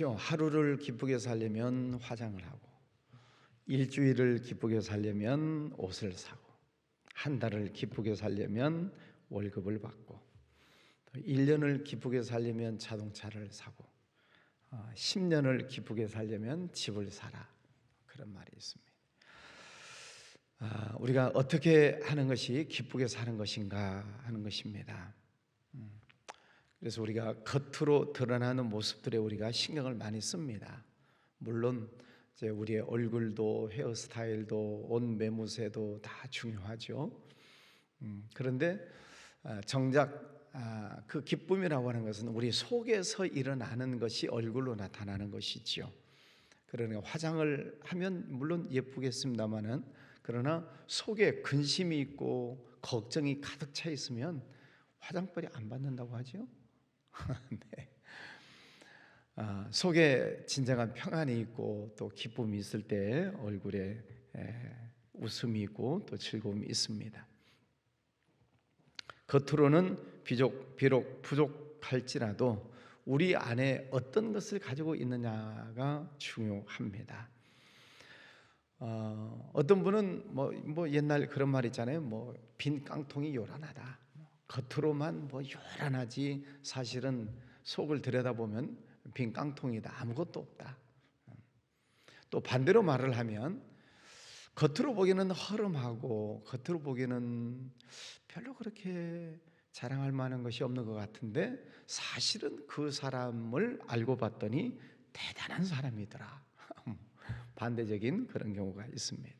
그렇죠. 하루를 기쁘게 살려면 화장을 하고 일주일을 기쁘게 살려면 옷을 사고 한 달을 기쁘게 살려면 월급을 받고 또 1년을 기쁘게 살려면 자동차를 사고 어, 10년을 기쁘게 살려면 집을 사라 그런 말이 있습니다. 아, 우리가 어떻게 하는 것이 기쁘게 사는 것인가 하는 것입니다. 음, 그래서 우리가 겉으로 드러나는 모습들에 우리가 신경을 많이 씁니다. 물론 이제 우리의 얼굴도 헤어스타일도 옷 매무새도 다 중요하죠. 음, 그런데 아, 정작 아, 그 기쁨이라고 하는 것은 우리 속에서 일어나는 것이 얼굴로 나타나는 것이지요. 그러니까 화장을 하면 물론 예쁘겠습니다만은 그러나 속에 근심이 있고 걱정이 가득 차 있으면 화장빨이 안 받는다고 하죠. 네. 아, 속에 진정한 평안이 있고 또 기쁨이 있을 때 얼굴에 에, 웃음이 있고 또 즐거움이 있습니다. 겉으로는 비록, 비록 부족할지라도 우리 안에 어떤 것을 가지고 있느냐가 중요합니다. 어, 어떤 분은 뭐, 뭐 옛날 그런 말 있잖아요. 뭐 빈 깡통이 요란하다. 겉으로만 뭐 요란하지 사실은 속을 들여다보면 빈 깡통이다. 아무것도 없다. 또 반대로 말을 하면 겉으로 보기에는 허름하고 겉으로 보기에는 별로 그렇게 자랑할 만한 것이 없는 것 같은데 사실은 그 사람을 알고 봤더니 대단한 사람이더라. 반대적인 그런 경우가 있습니다.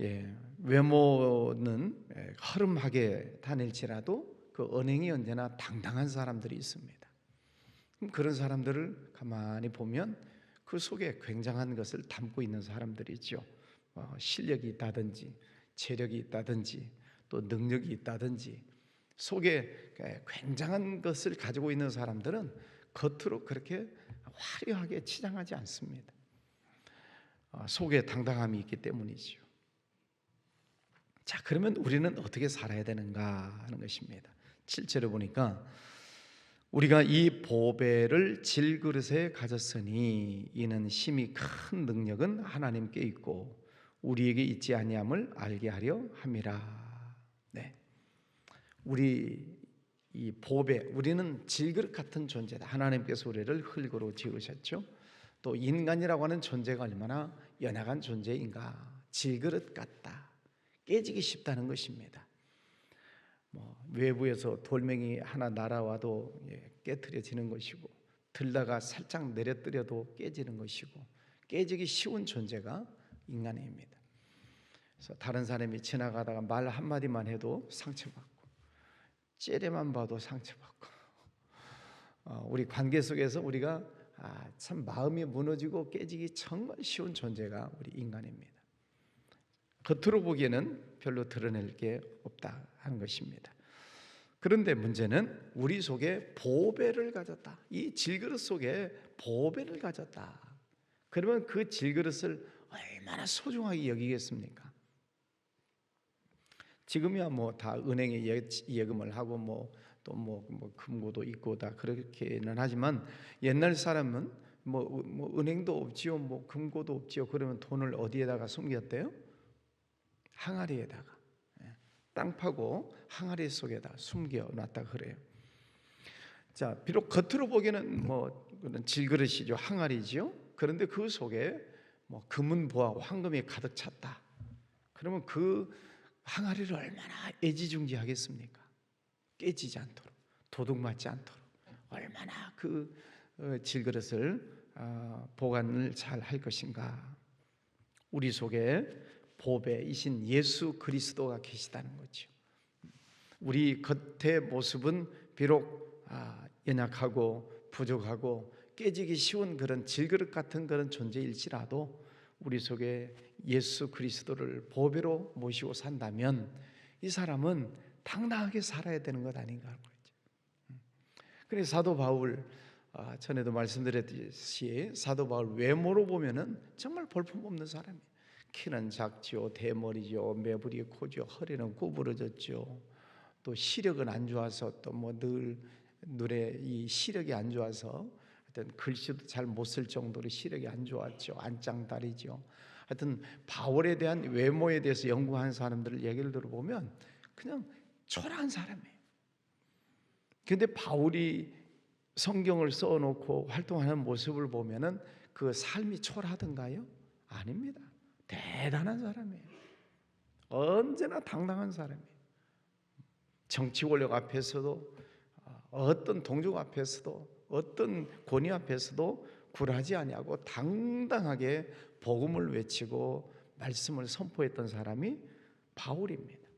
예, 외모는 예, 허름하게 다닐지라도 그 언행이 언제나 당당한 사람들이 있습니다. 그런 사람들을 가만히 보면 그 속에 굉장한 것을 담고 있는 사람들이죠. 어, 실력이 있다든지 재력이 있다든지 또 능력이 있다든지 속에 굉장한 것을 가지고 있는 사람들은 겉으로 그렇게 화려하게 치장하지 않습니다. 어, 속에 당당함이 있기 때문이죠. 자, 그러면 우리는 어떻게 살아야 되는가 하는 것입니다. 7절에 보니까 우리가 이 보배를 질그릇에 가졌으니 이는 심히 큰 능력은 하나님께 있고 우리에게 있지 아니함을 알게 하려 함이라. 네. 우리 이 보배 우리는 질그릇 같은 존재다. 하나님께서 우리를 흙으로 지으셨죠. 또 인간이라고 하는 존재가 얼마나 연약한 존재인가. 질그릇 같다. 깨지기 쉽다는 것입니다. 뭐 외부에서 돌멩이 하나 날아와도 예, 깨트려지는 것이고 들다가 살짝 내려뜨려도 깨지는 것이고 깨지기 쉬운 존재가 인간입니다. 그래서 다른 사람이 지나가다가 말 한마디만 해도 상처받고 째려만 봐도 상처받고 어, 우리 관계 속에서 우리가 아, 참 마음이 무너지고 깨지기 정말 쉬운 존재가 우리 인간입니다. 겉으로 보기에는 별로 드러낼 게 없다 하는 것입니다. 그런데 문제는 우리 속에 보배를 가졌다. 이 질그릇 속에 보배를 가졌다. 그러면 그 질그릇을 얼마나 소중하게 여기겠습니까? 지금이야 뭐 다 은행에 예금을 하고 뭐 또뭐 뭐 금고도 있고 다 그렇게는 하지만 옛날 사람은 뭐, 뭐 은행도 없지요, 뭐 금고도 없지요. 그러면 돈을 어디에다가 숨겼대요? 항아리에다가 예, 땅 파고 항아리 속에다 숨겨 놨다 그래요. 자, 비록 겉으로 보기에는 뭐 그런 질그릇이죠, 항아리지요. 그런데 그 속에 뭐 금은 보화, 황금이 가득 찼다. 그러면 그 항아리를 얼마나 애지중지하겠습니까? 깨지지 않도록, 도둑 맞지 않도록 얼마나 그 어, 질그릇을 어, 보관을 잘 할 것인가? 우리 속에 보배이신 예수 그리스도가 계시다는 거죠. 우리 겉의 모습은 비록 아, 연약하고 부족하고 깨지기 쉬운 그런 질그릇 같은 그런 존재일지라도 우리 속에 예수 그리스도를 보배로 모시고 산다면 이 사람은 당당하게 살아야 되는 것 아닌가 하는 거죠. 음. 그래서 사도 바울 아, 전에도 말씀드렸듯이 사도 바울 외모로 보면은 정말 볼품없는 사람이에요. 키는 작지요, 대머리죠, 매부리 코죠, 허리는 구부러졌죠. 또 시력은 안 좋아서 또 뭐 늘 눈에 이 시력이 안 좋아서 하여튼 글씨도 잘 못 쓸 정도로 시력이 안 좋았죠. 안짱다리죠. 하여튼 바울에 대한 외모에 대해서 연구한 사람들 얘기를 들어보면 그냥 초라한 사람이에요. 근데 바울이 성경을 써놓고 활동하는 모습을 보면은 그 삶이 초라하던가요? 아닙니다. 대단한 사람이에요. 언제나 당당한 사람이에요. 정치 권력 앞에서도 어떤 동족 앞에서도 어떤 권위 앞에서도 굴하지 아니하고 당당하게 복음을 외치고 말씀을 선포했던 사람이 바울입니다.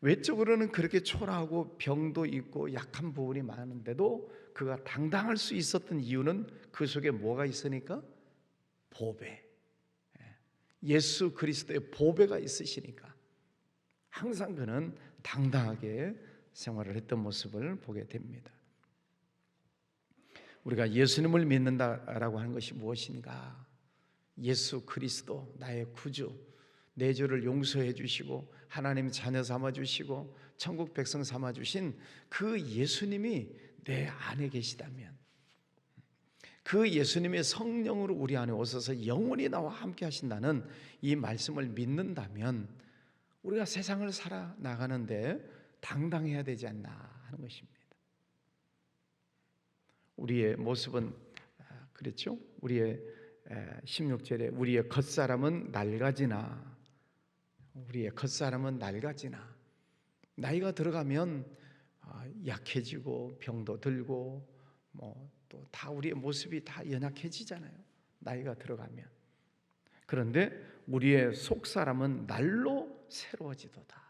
외적으로는 그렇게 초라하고 병도 있고 약한 부분이 많은데도 그가 당당할 수 있었던 이유는 그 속에 뭐가 있으니까 보배. 예수 그리스도의 보배가 있으시니까 항상 그는 당당하게 생활을 했던 모습을 보게 됩니다. 우리가 예수님을 믿는다라고 하는 것이 무엇인가? 예수 그리스도 나의 구주 내 죄를 용서해 주시고 하나님 자녀 삼아 주시고 천국 백성 삼아 주신 그 예수님이 내 안에 계시다면 그 예수님의 성령으로 우리 안에 오셔서 영원히 나와 함께 하신다는 이 말씀을 믿는다면 우리가 세상을 살아 나가는데 당당해야 되지 않나 하는 것입니다. 우리의 모습은 아, 그렇죠? 우리의 16절에 우리의 겉사람은 낡아지나 우리의 겉사람은 낡아지나 나이가 들어가면 아, 약해지고 병도 들고 뭐 또 다 우리의 모습이 다 연약해지잖아요. 나이가 들어가면 그런데 우리의 속 사람은 날로 새로워지도다.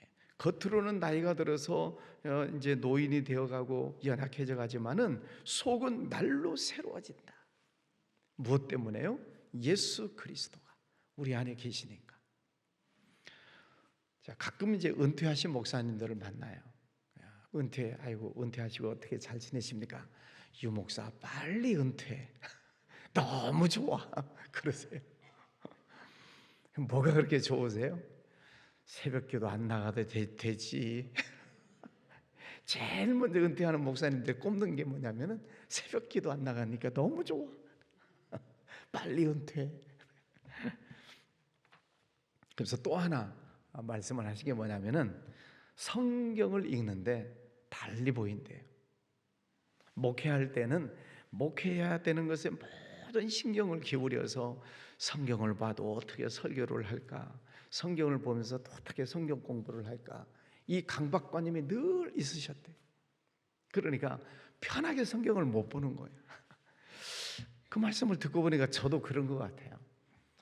예, 겉으로는 나이가 들어서 어, 이제 노인이 되어가고 연약해져 가지만은 속은 날로 새로워진다. 무엇 때문에요? 예수 그리스도가 우리 안에 계시니까. 자, 가끔 이제 은퇴하신 목사님들을 만나요. 은퇴, 아이고 은퇴하시고 어떻게 잘 지내십니까? 유 목사 빨리 은퇴. 너무 좋아. 그러세요. 뭐가 그렇게 좋으세요? 새벽 기도 안 나가도 되, 지 제일 먼저 은퇴하는 목사님들 꼽는 게 뭐냐면은 새벽 기도 안 나가니까 너무 좋아. 빨리 은퇴. 그래서 또 하나 말씀을 하신 게 뭐냐면은 성경을 읽는데 달리 보인대요. 목회할 때는 목회해야 되는 것에 모든 신경을 기울여서 성경을 봐도 어떻게 설교를 할까? 성경을 보면서 어떻게 성경 공부를 할까? 이 강박관념이 늘 있으셨대. 그러니까 편하게 성경을 못 보는 거예요. 그 말씀을 듣고 보니까 저도 그런 것 같아요.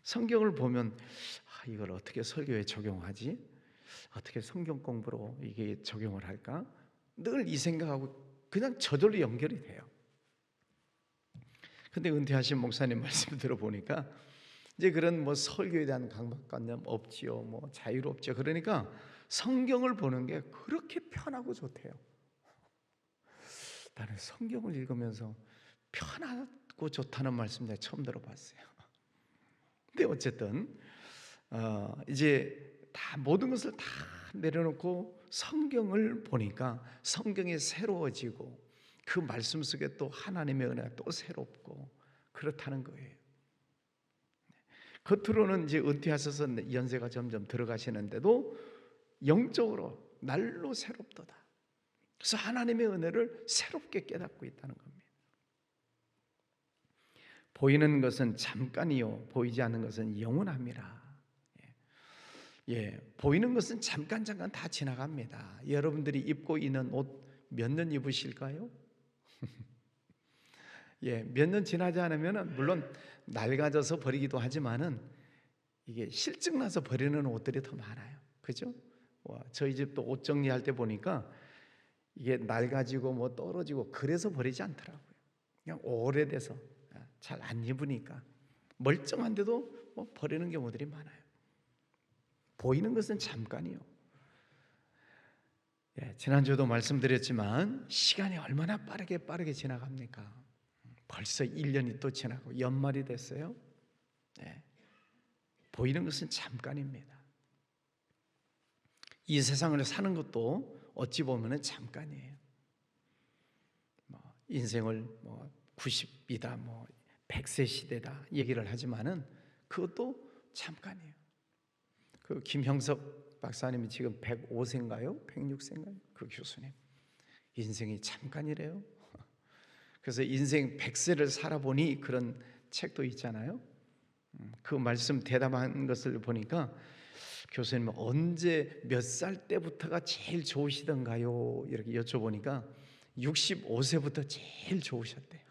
성경을 보면 아, 이걸 어떻게 설교에 적용하지? 어떻게 성경 공부로 이게 적용을 할까? 늘 이 생각하고 그냥 저절로 연결이 돼요. 근데 은퇴하신 목사님 말씀 들어보니까 이제 그런 뭐 설교에 대한 강박관념 없지요. 뭐 자유롭죠. 그러니까 성경을 보는 게 그렇게 편하고 좋대요. 나는 성경을 읽으면서 편하고 좋다는 말씀 내가 처음 들어봤어요. 근데 어쨌든 어 이제 다 모든 것을 다 내려놓고 성경을 보니까 성경이 새로워지고 그 말씀 속에 또 하나님의 은혜가 또 새롭고 그렇다는 거예요. 겉으로는 이제 은퇴하셔서 연세가 점점 들어가시는데도 영적으로 날로 새롭도다. 그래서 하나님의 은혜를 새롭게 깨닫고 있다는 겁니다. 보이는 것은 잠깐이요, 보이지 않는 것은 영원합니다. 예, 예 보이는 것은 잠깐 잠깐 다 지나갑니다. 여러분들이 입고 있는 옷 몇 년 입으실까요? 예, 몇 년 지나지 않으면 물론 낡아져서 버리기도 하지만은 이게 실증 나서 버리는 옷들이 더 많아요. 그죠? 와, 저희 집도 옷 정리할 때 보니까 이게 낡아지고 뭐 떨어지고 그래서 버리지 않더라고요. 그냥 오래돼서 아, 잘안 입으니까 멀쩡한데도 뭐 버리는 경우들이 많아요. 보이는 것은 잠깐이요. 예, 지난주도 말씀드렸지만 시간이 얼마나 빠르게 빠르게 지나갑니까? 벌써 1년이 또 지나고 연말이 됐어요. 네. 보이는 것은 잠깐입니다. 이 세상을 사는 것도 어찌 보면 잠깐이에요. 뭐 인생을 뭐 90이다 뭐 100세 시대다 얘기를 하지만은 그것도 잠깐이에요. 그 김형석 박사님이 지금 105세인가요? 106세인가요? 그 교수님. 인생이 잠깐이래요. 그래서 인생 100세를 살아보니 그런 책도 있잖아요. 음, 그 말씀 대담한 것을 보니까 교수님은 언제 몇 살 때부터가 제일 좋으시던가요? 이렇게 여쭤보니까 65세부터 제일 좋으셨대요.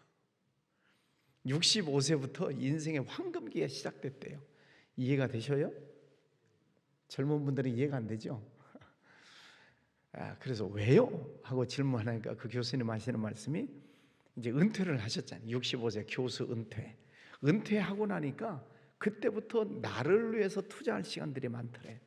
65세부터 인생의 황금기가 시작됐대요. 이해가 되셔요? 젊은 분들은 이해가 안 되죠? 아, 그래서 왜요? 하고 질문하니까 그 교수님 하시는 말씀이 이제 은퇴를 하셨잖아요. 65세 교수 은퇴. 은퇴하고 나니까 그때부터 나를 위해서 투자할 시간들이 많더래.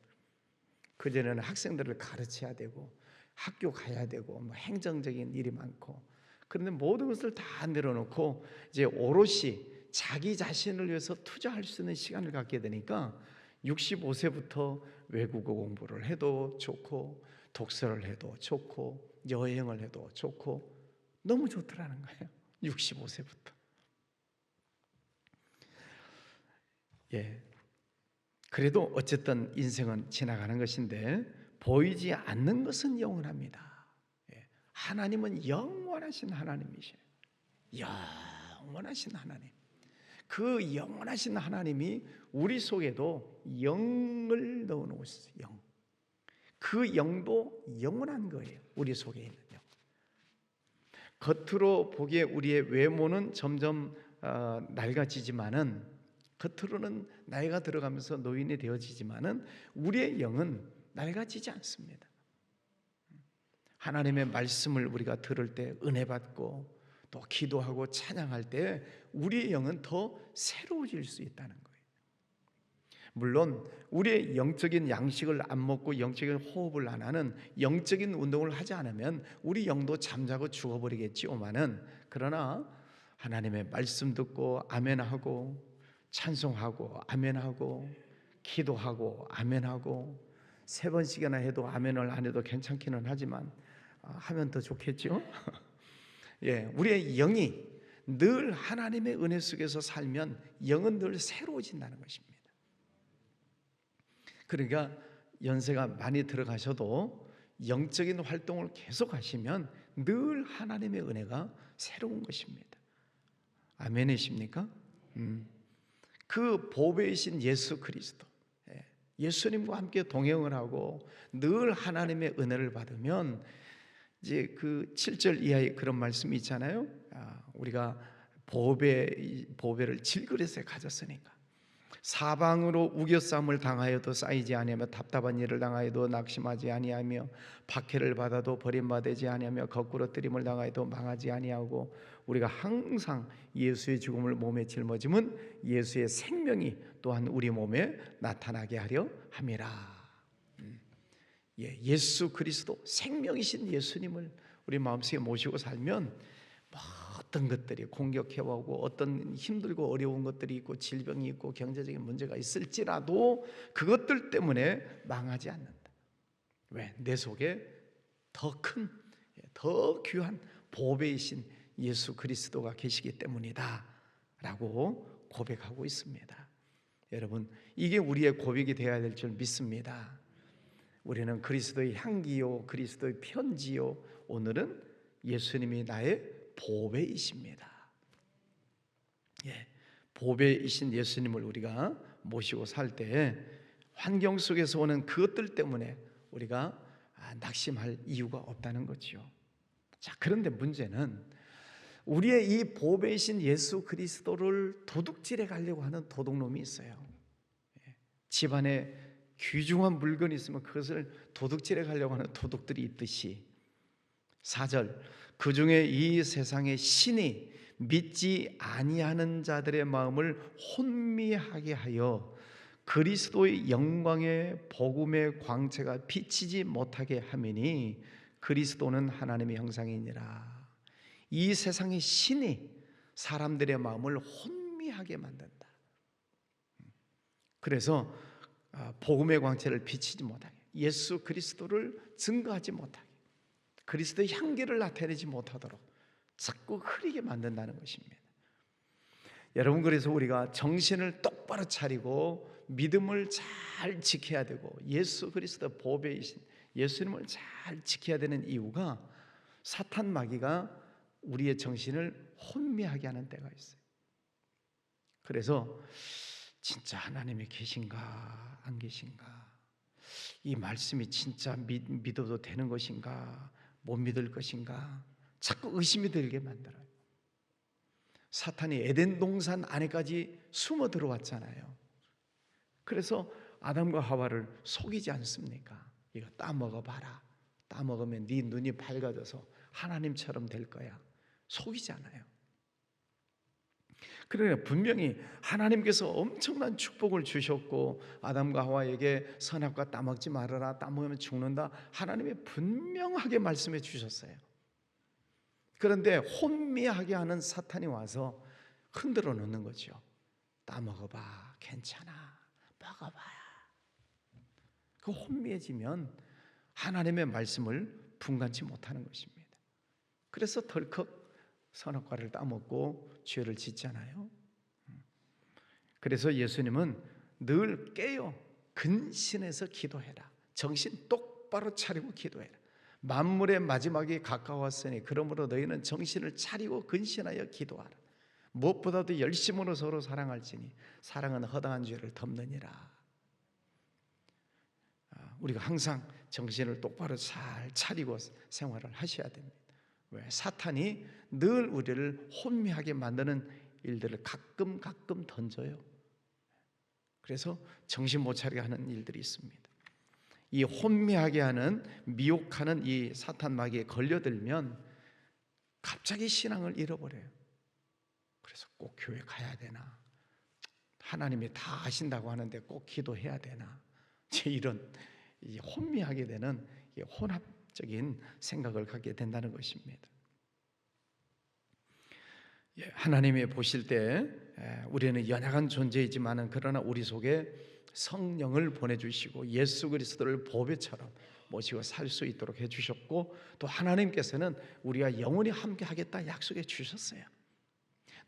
그전에는 학생들을 가르쳐야 되고 학교 가야 되고 뭐 행정적인 일이 많고 그런데 모든 것을 다 내려놓고 이제 오롯이 자기 자신을 위해서 투자할 수 있는 시간을 갖게 되니까 65세부터 외국어 공부를 해도 좋고 독서를 해도 좋고 여행을 해도 좋고 너무 좋더라는 거예요. 65세부터. 예. 그래도 어쨌든 인생은 지나가는 것인데 보이지 않는 것은 영원합니다. 예. 하나님은 영원하신 하나님이셔요. 영원하신 하나님. 그 영원하신 하나님이 우리 속에도 영을 넣어 놓으셨어요. 영. 그 영도 영원한 거예요. 우리 속에 있는 영. 겉으로 보기에 우리의 외모는 점점 어, 낡아지지만은 겉으로는 나이가 들어가면서 노인이 되어지지만은 우리의 영은 낡아지지 않습니다. 하나님의 말씀을 우리가 들을 때 은혜 받고 또 기도하고 찬양할 때 우리의 영은 더 새로워질 수 있다는 거예요. 물론 우리의 영적인 양식을 안 먹고 영적인 호흡을 안 하는 영적인 운동을 하지 않으면 우리 영도 잠자고 죽어버리겠지요만은 그러나 하나님의 말씀 듣고 아멘하고 찬송하고 아멘하고 기도하고 아멘하고 세 번씩이나 해도 아멘을 안 해도 괜찮기는 하지만 아, 하면 더 좋겠죠. 예, 우리의 영이 늘 하나님의 은혜 속에서 살면 영은 늘 새로워진다는 것입니다. 그러니까 연세가 많이 들어가셔도 영적인 활동을 계속 하시면 늘 하나님의 은혜가 새로운 것입니다. 아멘이십니까? 음. 그 보배이신 예수 그리스도, 예, 예수님과 함께 동행을 하고 늘 하나님의 은혜를 받으면 이제 그 7절 이하의 그런 말씀이 있잖아요. 아, 우리가 보배 보배를 질그릇에 가졌으니까 사방으로 우겨쌈을 당하여도 쌓이지 아니하며 답답한 일을 당하여도 낙심하지 아니하며 박해를 받아도 버림받지 아니하며 거꾸로 뜨림을 당하여도 망하지 아니하고 우리가 항상 예수의 죽음을 몸에 짊어짐은 예수의 생명이 또한 우리 몸에 나타나게 하려 함이라. 음. 예, 예수 그리스도 생명이신 예수님을 우리 마음속에 모시고 살면 뭐 어떤 것들이 공격해오고 어떤 힘들고 어려운 것들이 있고 질병이 있고 경제적인 문제가 있을지라도 그것들 때문에 망하지 않는다. 왜? 내 속에 더 큰, 더 귀한 보배이신 예수 그리스도가 계시기 때문이다. 라고 고백하고 있습니다. 여러분, 이게 우리의 고백이 되어야 될 줄 믿습니다. 우리는 그리스도의 향기요, 그리스도의 편지요. 오늘은 예수님이 나의 보배이십니다. 예, 보배이신 예수님을 우리가 모시고 살 때 환경 속에서 오는 그것들 때문에 우리가 아, 낙심할 이유가 없다는 거지요. 자, 그런데 문제는 우리의 이 보배이신 예수 그리스도를 도둑질해 가려고 하는 도둑놈이 있어요. 예, 집안에 귀중한 물건이 있으면 그것을 도둑질해 가려고 하는 도둑들이 있듯이 4절 그 중에 이 세상의 신이 믿지 아니하는 자들의 마음을 혼미하게 하여 그리스도의 영광의 복음의 광채가 비치지 못하게 하매니 그리스도는 하나님의 형상이니라. 이 세상의 신이 사람들의 마음을 혼미하게 만든다. 그래서 아, 복음의 광채를 비치지 못하게 예수 그리스도를 증거하지 못하게 그리스도의 향기를 나타내지 못하도록 자꾸 흐리게 만든다는 것입니다. 여러분 그래서 우리가 정신을 똑바로 차리고 믿음을 잘 지켜야 되고 예수 그리스도 보배이신 예수님을 잘 지켜야 되는 이유가 사탄 마귀가 우리의 정신을 혼미하게 하는 때가 있어요. 그래서 진짜 하나님이 계신가 안 계신가 이 말씀이 진짜 믿, 믿어도 되는 것인가 못 믿을 것인가 자꾸 의심이 들게 만들어요. 사탄이 에덴 동산 안에까지 숨어 들어왔잖아요. 그래서 아담과 하와를 속이지 않습니까? 이거 따 먹어 봐라. 따 먹으면 네 눈이 밝아져서 하나님처럼 될 거야. 속이지 않아요. 그러나 분명히 하나님께서 엄청난 축복을 주셨고 아담과 하와에게 선악과 따먹지 말아라 따먹으면 죽는다 하나님이 분명하게 말씀해 주셨어요. 그런데 혼미하게 하는 사탄이 와서 흔들어 놓는 거죠. 따먹어봐 괜찮아 먹어봐야 그 혼미해지면 하나님의 말씀을 분간치 못하는 것입니다. 그래서 덜컥 선악과를 따먹고 죄를 짓잖아요. 그래서 예수님은 늘 깨어 근신해서 기도해라. 정신 똑바로 차리고 기도해라. 만물의 마지막이 가까웠으니 그러므로 너희는 정신을 차리고 근신하여 기도하라. 무엇보다도 열심으로 서로 사랑할지니 사랑은 허다한 죄를 덮느니라. 아, 우리가 항상 정신을 똑바로 잘 차리고 생활을 하셔야 됩니다. 왜? 사탄이 늘 우리를 혼미하게 만드는 일들을 가끔 가끔 던져요. 그래서 정신 못 차리게 하는 일들이 있습니다. 이 혼미하게 하는 미혹하는 이 사탄 마귀에 걸려들면 갑자기 신앙을 잃어버려요. 그래서 꼭 교회 가야 되나? 하나님이 다 아신다고 하는데 꼭 기도해야 되나? 이런 혼미하게 되는 혼합적인 생각을 갖게 된다는 것입니다. 예, 하나님이 보실 때 우리는 연약한 존재이지만은 그러나 우리 속에 성령을 보내주시고 예수 그리스도를 보배처럼 모시고 살 수 있도록 해주셨고 또 하나님께서는 우리가 영원히 함께하겠다 약속해 주셨어요.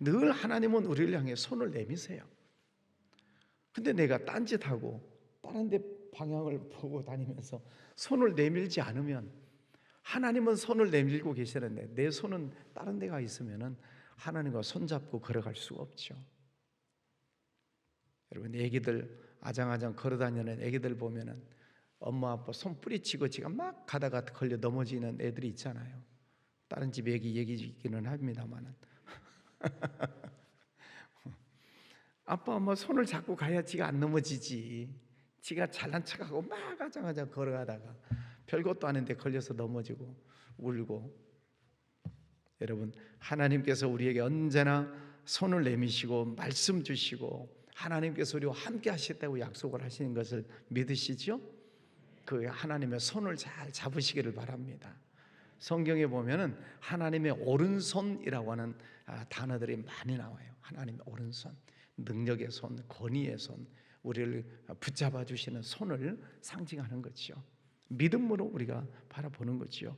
늘 하나님은 우리를 향해 손을 내미세요. 근데 내가 딴짓하고 다른 데 방향을 보고 다니면서 손을 내밀지 않으면 하나님은 손을 내밀고 계시는데 내 손은 다른 데가 있으면은 하나님과 손잡고 걸어갈 수가 없죠. 여러분 애기들 아장아장 걸어다니는 애기들 보면은 엄마 아빠 손 뿌리치고 지가 막 가다가 걸려 넘어지는 애들이 있잖아요. 다른 집 애기 얘기기는 합니다만은 아빠 엄마 손을 잡고 가야 지가 안 넘어지지. 지가 잘난 척하고 막 아장아장 걸어가다가 별것도 아닌데 걸려서 넘어지고 울고 여러분 하나님께서 우리에게 언제나 손을 내미시고 말씀 주시고 하나님께서 우리와 함께 하시다고 약속을 하시는 것을 믿으시죠? 그 하나님의 손을 잘 잡으시기를 바랍니다. 성경에 보면은 하나님의 오른손이라고 하는 아, 단어들이 많이 나와요. 하나님의 오른손, 능력의 손, 권위의 손, 우리를 붙잡아 주시는 손을 상징하는 거죠. 믿음으로 우리가 바라보는 거죠.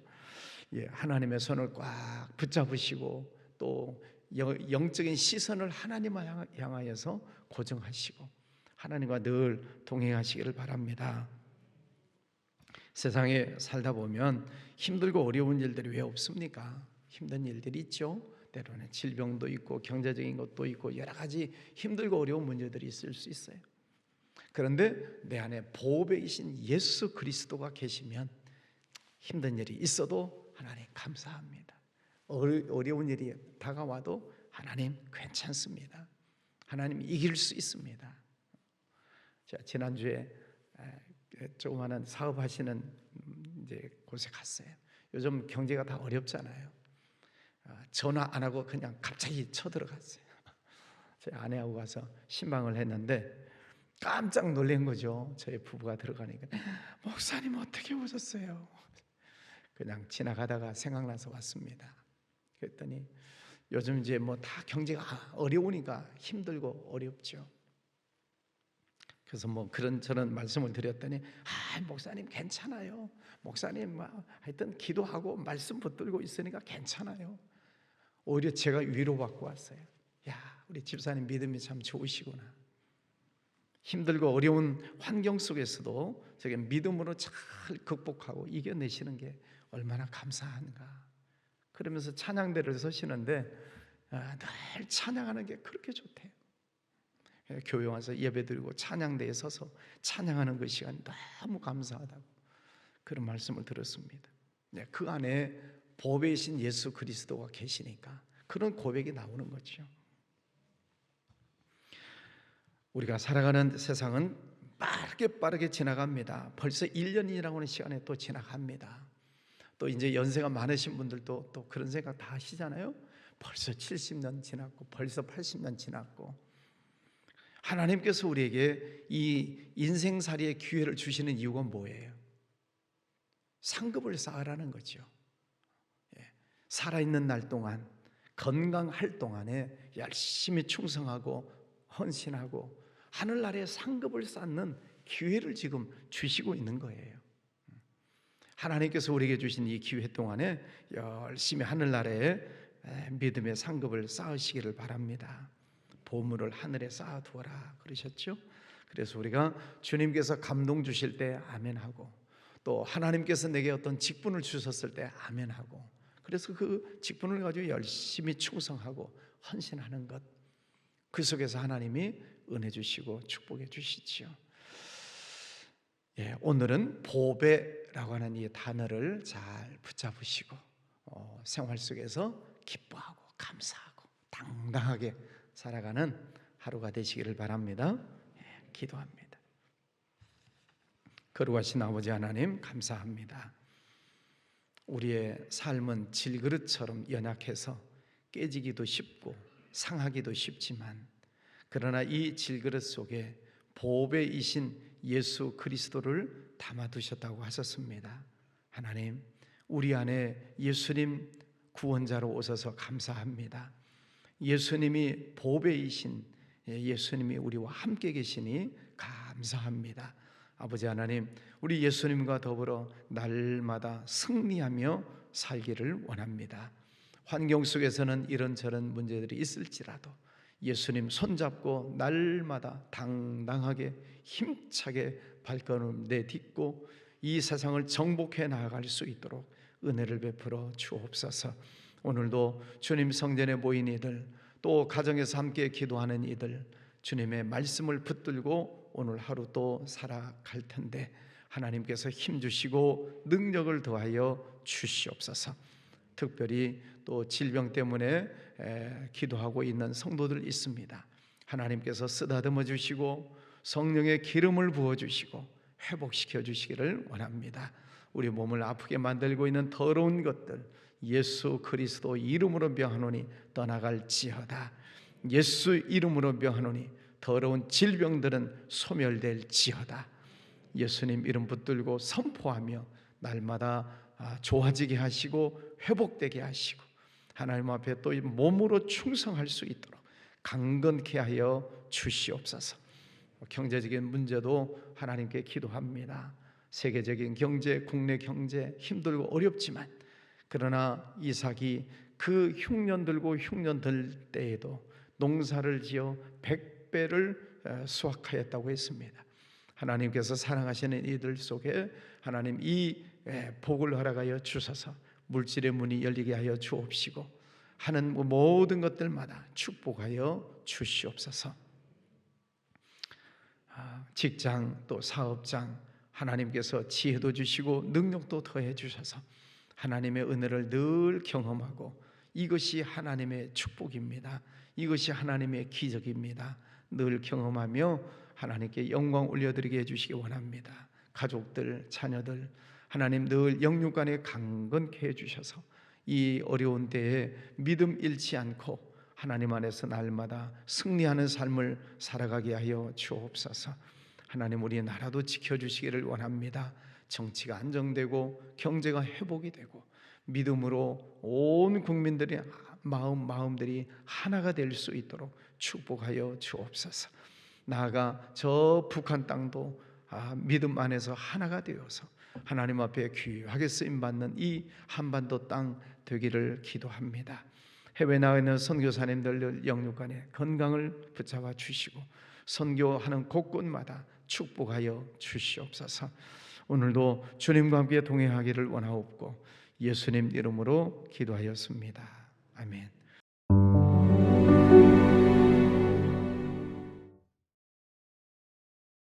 예, 하나님의 손을 꽉 붙잡으시고 또 영적인 시선을 하나님을 향하여서 고정하시고 하나님과 늘 동행하시기를 바랍니다. 세상에 살다 보면 힘들고 어려운 일들이 왜 없습니까? 힘든 일들이 있죠. 때로는 질병도 있고 경제적인 것도 있고 여러 가지 힘들고 어려운 문제들이 있을 수 있어요. 그런데 내 안에 보배이신 예수 그리스도가 계시면 힘든 일이 있어도 하나님 감사합니다. 어려운 일이 다가와도 하나님 괜찮습니다. 하나님 이길 수 있습니다. 자, 지난주에 조그마한 사업하시는 이제 곳에 갔어요. 요즘 경제가 다 어렵잖아요. 아, 전화 안 하고 그냥 갑자기 쳐들어갔어요. 제 아내하고 가서 신방을 했는데 깜짝 놀란 거죠. 저희 부부가 들어가니까 목사님 어떻게 오셨어요? 그냥 지나가다가 생각나서 왔습니다. 그랬더니 요즘 이제 뭐 다 경제가 어려우니까 힘들고 어렵죠. 그래서 뭐 그런 저런 말씀을 드렸더니 아 목사님 괜찮아요. 목사님 뭐 하여튼 기도하고 말씀 붙들고 있으니까 괜찮아요. 오히려 제가 위로받고 왔어요. 야, 우리 집사님 믿음이 참 좋으시구나. 힘들고 어려운 환경 속에서도 저게 믿음으로 잘 극복하고 이겨내시는 게 얼마나 감사한가. 그러면서 찬양대를 서시는데 아, 늘 찬양하는 게 그렇게 좋대요. 예, 교회 와서 예배드리고 찬양대에 서서 찬양하는 그 시간 너무 감사하다고 그런 말씀을 들었습니다. 네, 그 안에 보배이신 예수 그리스도가 계시니까 그런 고백이 나오는 거죠. 우리가 살아가는 세상은 빠르게 빠르게 지나갑니다. 벌써 1년이라고 하는 시간에 또 지나갑니다. 또 이제 연세가 많으신 분들도 또 그런 생각 다 하시잖아요. 벌써 70년 지났고 벌써 80년 지났고 하나님께서 우리에게 이 인생살이의 기회를 주시는 이유가 뭐예요? 상급을 쌓으라는 거죠. 예. 살아있는 날 동안 건강할 동안에 열심히 충성하고 헌신하고 하늘나라의 상급을 쌓는 기회를 지금 주시고 있는 거예요. 하나님께서 우리에게 주신 이 기회 동안에 열심히 하늘나라에 믿음의 상급을 쌓으시기를 바랍니다. 보물을 하늘에 쌓아 두어라 그러셨죠? 그래서 우리가 주님께서 감동 주실 때 아멘하고 또 하나님께서 내게 어떤 직분을 주셨을 때 아멘하고 그래서 그 직분을 가지고 열심히 충성하고 헌신하는 것 그 속에서 하나님이 은혜 주시고 축복해 주시지요. 예, 오늘은 보배라고 하는 이 단어를 잘 붙잡으시고 어, 생활 속에서 기뻐하고 감사하고 당당하게 살아가는 하루가 되시기를 바랍니다. 예, 기도합니다. 거룩하신 아버지 하나님 감사합니다. 우리의 삶은 질그릇처럼 연약해서 깨지기도 쉽고 상하기도 쉽지만 그러나 이 질그릇 속에 보배이신 예수 그리스도를 담아두셨다고 하셨습니다. 하나님, 우리 안에 예수님 구원자로 오셔서 감사합니다. 예수님이 보배이신 예수님이 우리와 함께 계시니 감사합니다. 아버지 하나님, 우리 예수님과 더불어 날마다 승리하며 살기를 원합니다. 환경 속에서는 이런저런 문제들이 있을지라도 예수님 손잡고 날마다 당당하게 힘차게 발걸음 내딛고 이 세상을 정복해 나아갈 수 있도록 은혜를 베풀어 주옵소서. 오늘도 주님 성전에 모인 이들 또 가정에서 함께 기도하는 이들 주님의 말씀을 붙들고 오늘 하루 또 살아갈 텐데 하나님께서 힘 주시고 능력을 더하여 주시옵소서. 특별히 또 질병 때문에 기도하고 있는 성도들 있습니다. 하나님께서 쓰다듬어 주시고 성령의 기름을 부어 주시고 회복시켜 주시기를 원합니다. 우리 몸을 아프게 만들고 있는 더러운 것들 예수 그리스도 이름으로 명하노니 떠나갈지어다. 예수 이름으로 명하노니 더러운 질병들은 소멸될지어다. 예수님 이름 붙들고 선포하며 날마다 아, 좋아지게 하시고 회복되게 하시고 하나님 앞에 또 몸으로 충성할 수 있도록 강건케 하여 주시옵소서. 경제적인 문제도 하나님께 기도합니다. 세계적인 경제, 국내 경제 힘들고 어렵지만 그러나 이삭이 그 흉년 들고 흉년 들 때에도 농사를 지어 백배를 수확하였다고 했습니다. 하나님께서 사랑하시는 이들 속에 하나님 이 복을 허락하여 주셔서 물질의 문이 열리게 하여 주옵시고 하는 모든 것들마다 축복하여 주시옵소서. 아, 직장 또 사업장 하나님께서 지혜도 주시고 능력도 더해 주셔서 하나님의 은혜를 늘 경험하고 이것이 하나님의 축복입니다. 이것이 하나님의 기적입니다. 늘 경험하며 하나님께 영광 올려드리게 해주시기 원합니다. 가족들, 자녀들, 하나님 늘 영육간에 강건케 해주셔서 이 어려운 때에 믿음 잃지 않고 하나님 안에서 날마다 승리하는 삶을 살아가게 하여 주옵소서. 하나님 우리 나라도 지켜주시기를 원합니다. 정치가 안정되고 경제가 회복이 되고 믿음으로 온 국민들의 마음 마음들이 하나가 될 수 있도록 축복하여 주옵소서. 나아가 저 북한 땅도 아, 믿음 안에서 하나가 되어서 하나님 앞에 귀하게 쓰임 받는 이 한반도 땅 되기를 기도합니다. 해외 나가 있는 선교사님들 영육간에 건강을 붙잡아 주시고 선교하는 곳곳마다 축복하여 주시옵소서. 오늘도 주님과 함께 동행하기를 원하옵고 예수님 이름으로 기도하였습니다. 아멘.